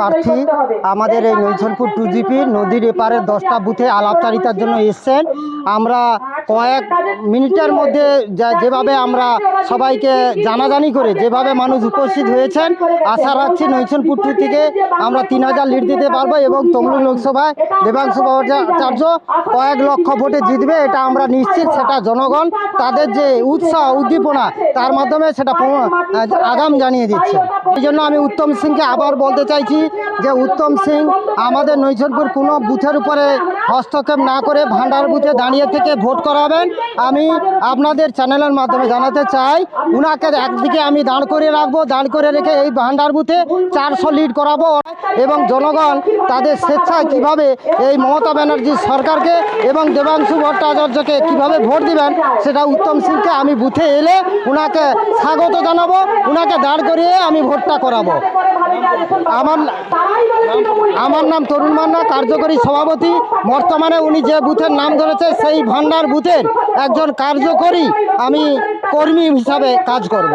প্রার্থী আমাদের এই নৈছলপুর টু জিপি নদীর এপারে দশটা বুথে আলাপচারিতার জন্য এসছেন। আমরা কয়েক মিনিটের মধ্যে যেভাবে আমরা সবাইকে জানাজানি করে যেভাবে মানুষ উপস্থিত হয়েছেন, আশা রাখছি নৈছলপুর টু থেকে আমরা তিন হাজার লিড দিতে পারব এবং তমলুক লোকসভায় দেবাংশু ভট্টাচার্য কয়েক লক্ষ ভোটে জিতবে, এটা আমরা নিশ্চিত, সেটা জনগণ তাদের যে উৎসাহ, উদ্দীপনা, তার মাধ্যমে সেটা আগাম জানিয়ে দিচ্ছে। এই জন্য আমি উত্তম সিংকে আবার বলতে চাইছি যে উত্তম সিং আমাদের নৈছলপুর কোনো বুথের উপরে হস্তক্ষেপ না করে ভান্ডার বুথে দাঁড়িয়ে থেকে ভোট করাবেন। আমি আপনাদের চ্যানেলের মাধ্যমে জানাতে চাই, উনাকে একদিকে আমি দাঁড় করিয়ে রাখব, দাঁড় করে রেখে এই ভান্ডার বুথে চারশো লিড করাবো এবং জনগণ তাদের স্বেচ্ছায় কীভাবে এই মমতা ব্যানার্জি সরকারকে এবং দেবাংশু ভট্টাচার্যকে কীভাবে ভোট দিবেন, সেটা উত্তম সিংকে আমি বুথে এলে উনাকে স্বাগত জানাব, উনাকে দাঁড় করিয়ে আমি ভোটটা করাবো। আমার আমার নাম তরুণ মান্না, কার্যকরী সভাপতি। বর্তমানে উনি যে বুথের নাম ধরেছে, সেই ভান্ডার বুথের একজন কার্যকরী আমি কর্মী হিসাবে কাজ করব।